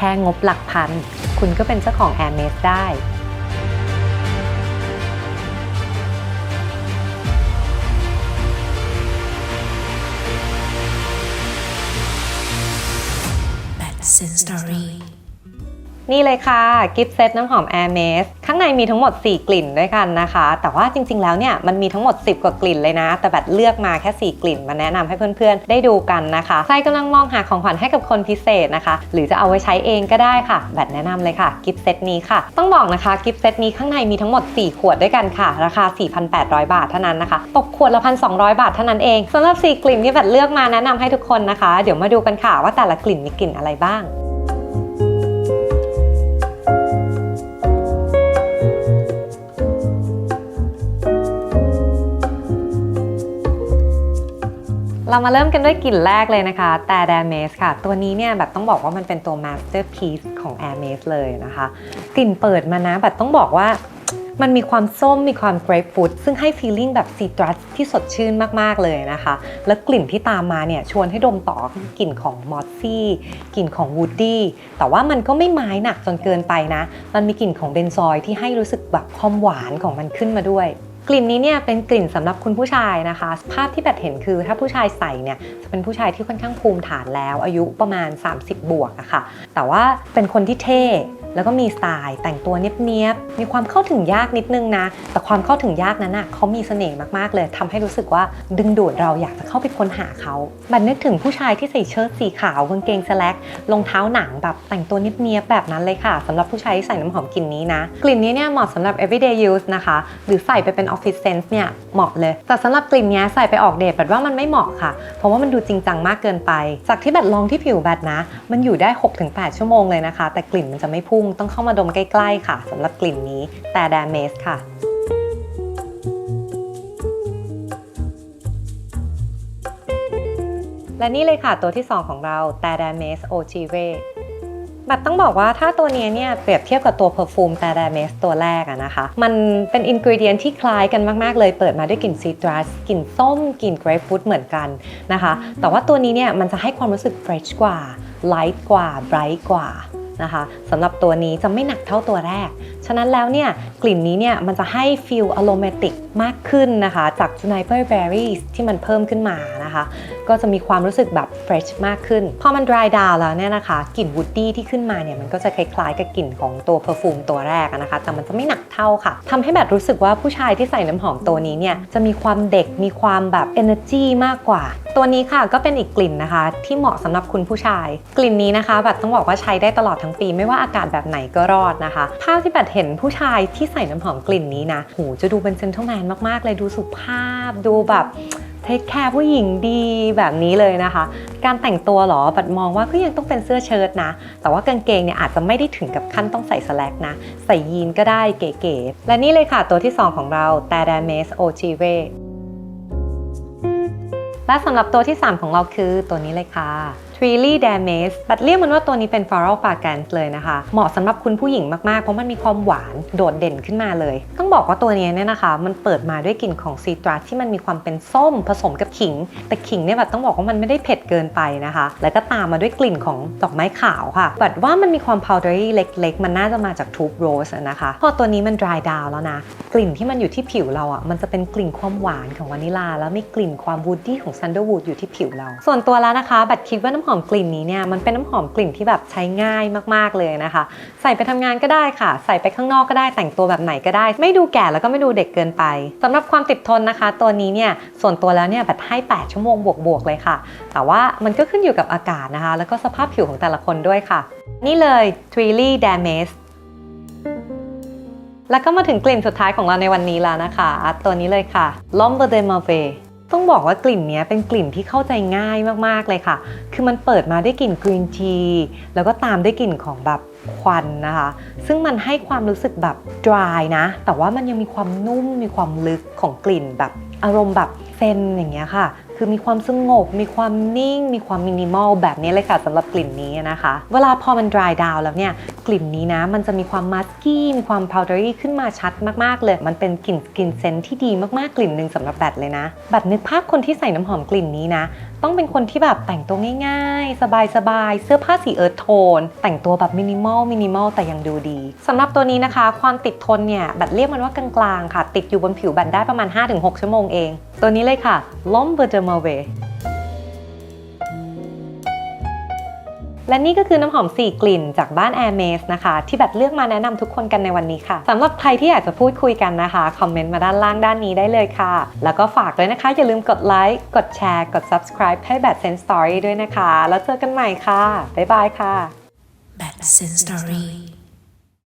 ค่งบหลักพัน คุณก็เป็นเจ้าของ a i r m e s ได้ Sen Story นี่เลยค่ะ กิฟต์เซตน้ำหอม a i r m e s ข้างในมีทั้งหมด 4 กลิ่นด้วยกันนะคะ แต่ว่าจริง ๆ แล้วเนี่ยมันมีทั้งหมด 10 กว่ากลิ่นเลยนะ แต่แบบเลือกมาแค่ 4 กลิ่นมาแนะนำให้เพื่อนๆ ได้ดูกันนะคะ ใครกำลังมองหาของขวัญให้กับคนพิเศษนะคะ หรือจะเอาไว้ใช้เองก็ได้ค่ะ แบบแนะนำเลยค่ะ กิฟต์เซตนี้ค่ะ ต้องบอกนะคะกิฟต์เซตนี้ข้างในมีทั้งหมด 4 ขวดด้วยกันค่ะ ราคา 4,800 บาทเท่านั้นนะคะ ตกขวดละ1,200 บาทเท่านั้นเองสำหรับ 4 กลิ่นที่แบบเลือกมาแนะนำให้ทุกคนนะคะ เดี๋ยวมาดูกันค่ะว่าแต่ละกลิ่นมีกลิ่นอะไรบ้าง เรามาเริ่มกันด้วยกลิ่นแรกเลยนะคะ แต่ d a m a z ค่ะ ตัวนี้เนี่ยแบบต้องบอกว่ามันเป็นตัว masterpiece ของ a i r m a z เลยนะคะ กลิ่นเปิดมานะแบบต้องบอกว่ามันมีความส้มมีความ grapefruit ซึ่งให้ feeling แบบ citrus ที่สดชื่นมาก ๆ เลยนะคะ แล้วกลิ่นที่ตามมาเนี่ยชวนให้ดมต่อกลิ่นของ mossy กลิ่นของ woody แต่ว่ามันก็ไม่ไม้หนักจนเกินไปนะ มันมีกลิ่นของเบนซอยที่ให้รู้สึกแบบความหวานของมันขึ้นมาด้วย กลิ่นนี้เนี่ยเป็นกลิ่นสำหรับคุณผู้ชายนะคะ ภาพที่แบบเห็นคือถ้าผู้ชายใส่เนี่ยจะเป็นผู้ชายที่ค่อนข้างภูมิฐานแล้ว อายุประมาณ 30 บวกอะค่ะ แต่ว่าเป็นคนที่เท่แล้วก็มีสไตล์แต่งตัวเนี้ยบๆ มีความเข้าถึงยากนิดนึงนะ แต่ความเข้าถึงยากนั้นน่ะเขามีเสน่ห์มากๆเลยทำให้รู้สึกว่าดึงดูดเราอยากจะเข้าไปค้นหาเขาบันนึกถึงผู้ชายที่ใส่เชิ้ตสีขาวกางเกงสแลกรองเท้าหนังแบบแต่งตัวเนี้ยบๆแบบนั้นเลยค่ะสำหรับผู้ชายที่ใส่น้ำหอมกลิ่นนี้นะ กลิ่นนี้เนี่ยเหมาะสำหรับ everyday use นะคะ หรือใส่ไปเป็น office sense เนี่ยเหมาะเลย แต่สำหรับกลิ่นนี้ใส่ไปออกเดทแบบว่ามันไม่เหมาะค่ะ เพราะว่ามันดูจริงจังมากเกินไป จากที่แบบลองที่ผิวแบตนะ มันอยู่ได้ 6-8 ชั่วโมงเลยนะคะ แต่กลิ่นมันจะไม่พุ่งต้องเข้ามาดมใกล้ๆค่ะสำหรับกลิ่นนี้แต่แดมเมสค่ะและนี่เลยค่ะตัวที่ 2 ของเราแต่แดมเมสโอจิเว บัตต้องบอกว่าถ้าตัวนี้เนี่ยเปรียบเทียบกับตัวเพอร์ฟูมแต่แดเมสตัวแรกอะนะคะ มันเป็นอินกริเดียนที่คล้ายกันมาก ๆ เลยเปิดมาด้วยกลิ่นซีตรัสกลิ่นส้มกลิ่นเกรปฟรุตเหมือนกันนะคะ แต่ว่าตัวนี้เนี่ยมันจะให้ความรู้สึกเฟรชกว่าไลท์กว่าไบรท์กว่า นะคะสำหรับตัวนี้จะไม่หนักเท่าตัวแรก ฉะนั้นแล้วเนี่ยกลิ่นนี้เนี่ยมันจะให้ฟิลอโรมาติกมากขึ้นนะคะ จาก juniper berries ที่มันเพิ่มขึ้นมานะคะ ก็จะมีความรู้สึกแบบ fresh มากขึ้น พอมัน dry down แล้วเนี่ยนะคะกลิ่น woody ที่ขึ้นมาเนี่ยมันก็จะคล้ายๆกับกลิ่นของตัว perfume ตัวแรกนะคะ แต่มันจะไม่หนักเท่าค่ะทำให้แบบรู้สึกว่าผู้ชายที่ใส่น้ำหอมตัวนี้เนี่ยจะมีความเด็กมีความแบบ energy มากกว่าตัวนี้ค่ะก็เป็นอีกกลิ่นนะคะ ที่เหมาะสำหรับคุณผู้ชาย กลิ่นนี้นะคะแบบต้องบอกว่าใช้ได้ตลอดทั้งปี ไม่ว่าอากาศแบบไหนก็รอดนะคะ ภาพที่แบบเห็นผู้ชายที่ใส่น้ำหอมกลิ่นนี้นะโหจะดูเป็นเซนท l e แมนมากๆ เลยดูสุภาพดูแบบเทคแคร์ผู้หญิงดีแบบนี้เลยนะคะ การแต่งตัวหรอ บัดมองว่าก็ยังต้องเป็นเสื้อเชิ้ตนะ แต่ว่ากางเกงเนี่ยอาจจะไม่ได้ถึงกับขั้นต้องใส่สแลกนะ ใส่ยีนก็ได้เก๋ๆ และนี่เลยค่ะตัวที่ 2 ของเราแต่ด m เมสโอจิเว และสำหรับตัวที่ 3 ของเราคือตัวนี้เลยค่ะ t r e e l y Damaze บัดเรียกมันว่าตัวนี้เป็น Floral Fragrance เลยนะคะ เหมาะสำหรับคุณผู้หญิงมากๆ เพราะมันมีความหวานโดดเด่นขึ้นมาเลย ต้องบอกว่าตัวนี้เนี่ยนะคะ มันเปิดมาด้วยกลิ่นของซีตรัสที่มันมีความเป็นส้มผสมกับขิง แต่ขิงเนี่ยบัดต้องบอกว่ามันไม่ได้เผ็ดเกินไปนะคะ แล้วก็ตามมาด้วยกลิ่นของดอกไม้ขาวค่ะ บัดว่ามันมีความ powdery เล็ก ๆ มันน่าจะมาจากทูบโรสนะคะ พอตัวนี้มัน dry down แล้วนะ กลิ่นที่มันอยู่ที่ผิวเราอะ มันจะเป็นกลิ่นความหวานของวานิลา แล้วมีกลิ่นความวูดดี้ของซันเดอร์วูดอยู่ที่ผิวเรา ส่วนตัวแล้วนะคะ บัดคิดว่าน้ำหอมอมกลิ่นนี้เนี่ยมันเป็นน้ำหอมกลิ่นที่แบบใช้ง่ายมากๆเลยนะคะ ใส่ไปทำงานก็ได้ค่ะ ใส่ไปข้างนอกก็ได้แต่งตัวแบบไหนก็ได้ ไม่ดูแก่แล้วก็ไม่ดูเด็กเกินไปสำหรับความติดทนนะคะ ตัวนี้เนี่ยส่วนตัวแล้วเนี่ยแบัดให้ 8 ชั่วโมงบวกๆเลยค่ะ แต่ว่ามันก็ขึ้นอยู่กับอากาศนะคะ แล้วก็สภาพผิวของแต่ละคนด้วยค่ะ นี่เลย t r e e l y Damaze แล้วก็มาถึงกลิ่นสุดท้ายของเราในวันนี้แล้วนะคะ ตัวนี้เลยค่ะ L'Ombre de Mauvais ต้องบอกว่ากลิ่นนี้เป็นกลิ่นที่เข้าใจง่ายมากๆเลยค่ะ คือมันเปิดมาด้วยกลิ่นกรีนทีแล้วก็ตามด้วยกลิ่นของแบบควันนะคะ ซึ่งมันให้ความรู้สึกแบบ dry นะ แต่ว่ามันยังมีความนุ่ม มีความลึกของกลิ่นแบบอารมณ์แบบเซนอย่างเงี้ยค่ะ คือมีความสงบ มีความนิ่ง มีความมินิมอลแบบนี้เลยค่ะสำหรับกลิ่นนี้นะคะ เวลาพอมัน dry down แล้วเนี่ยกลิ่นนี้นะ มันจะมีความมัสกี้มีความ powdery ขึ้นมาชัดมากๆเลย มันเป็นกลิ่นกลิ่นเซนที่ดีมากๆกลิ่นหนึ่งสำหรับแบตเลยนะแบตนึกภาพคนที่ใส่น้ำหอมกลิ่นนี้นะต้องเป็นคนที่แบบแต่งตัวง่ายๆ สบายๆ เสื้อผ้าสีเอิร์ธโทน แต่งตัวแบบมินิมอลมินิมอลแต่ยังดูดีสำหรับตัวนี้นะคะ ความติดทนเนี่ย แบตเรียกมันว่ากลางๆ ค่ะ ติดอยู่บนผิวแบตได้ประมาณ 5-6 ชั่วโมงเอง ตัวนี้เลยค่ะ l o m b e r d e r m a v e และนี่ก็คือน้ำหอม 4 กลิ่นจากบ้าน Air m a z นะคะ ที่แบบเลือกมาแนะนำทุกคนกันในวันนี้ค่ะสำหรับใครที่อยากจะพูดคุยกันนะคะ คอมเมนต์มาด้านล่างด้านนี้ได้เลยค่ะ แล้วก็ฝากด้วยนะคะ อย่าลืมกดไลค์กดแชร์ กด subscribe ให้แบบ Sense Story ด้วยนะคะ แล้วเจอกันใหม่ค่ะ บ๊ายบายค่ะ Bad Sense Story